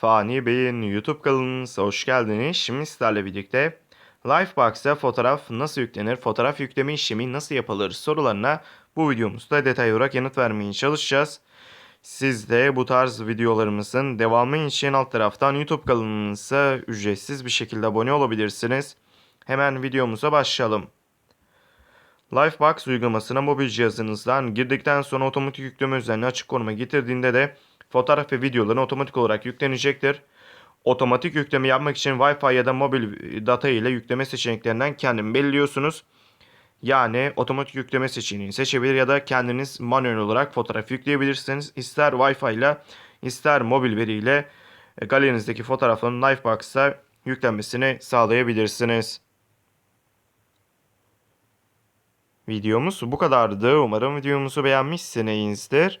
Fani Bey'in YouTube kanalınıza hoş geldiniz. Şimdi sizlerle birlikte Lifebox'a fotoğraf nasıl yüklenir, fotoğraf yükleme işlemi nasıl yapılır sorularına bu videomuzda detaylı olarak yanıt vermeye çalışacağız. Siz de bu tarz videolarımızın devamı için alt taraftan YouTube kanalımıza ücretsiz bir şekilde abone olabilirsiniz. Hemen videomuza başlayalım. Lifebox uygulamasına mobil cihazınızdan girdikten sonra otomatik yükleme özelliğini açık konuma getirdiğinde de fotoğraf ve videoların otomatik olarak yüklenecektir. Otomatik yükleme yapmak için Wi-Fi ya da mobil data ile yükleme seçeneklerinden kendin belirliyorsunuz. Yani otomatik yükleme seçeneğini seçebilir ya da kendiniz manuel olarak fotoğraf yükleyebilirsiniz. İster Wi-Fi ile ister mobil veriyle e, galerinizdeki fotoğrafın Lifebox'a yüklenmesini sağlayabilirsiniz. Videomuz bu kadardı. Umarım videomuzu beğenmişsinizdir.